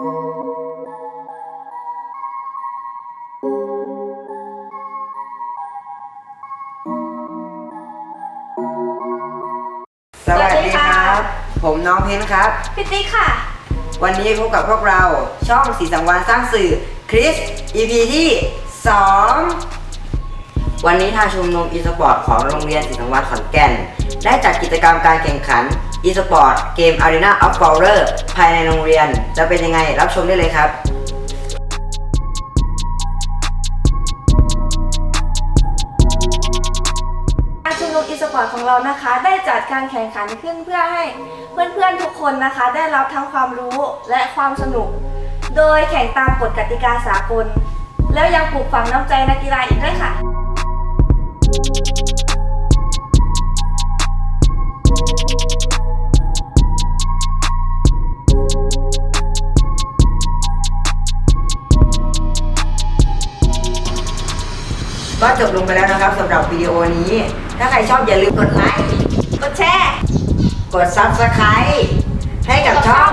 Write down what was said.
สวัสดีครับ ผมน้องเพนครับ พี่ติ๊กค่ะ วันนี้พบกับพวกเราช่องสีสังวานสร้างสื่อคริส EP ที่ 2 วันนี้ทางชุมนุมอีสปอร์ตของโรงเรียนสีสังวานขอนแก่น ได้จัดกิจกรรมการแข่งขันอีสปอร์ตเกม Arena of f o w e r ภายในโรงเรียน จะเป็นยังไงรับชมได้เลยครับกาชุมนุมอีสปอร์ตของเรานะคะ ได้จัดการแข่งขันขึ้นเพื่อให้เพื่อนๆทุกคนนะคะ ได้รับทั้งความรู้และความสนุก โดยแข่งตามกฎกติกาสากล แล้วยังปลูกฝังน้ำใจนักกีฬาอีกด้วยค่ะ ก็จบลงไปแล้วนะครับสำหรับวิดีโอนี้ ถ้าใครชอบอย่าลืมกดไลค์ กดแชร์ กดซับสไคร b e ให้กับช่อง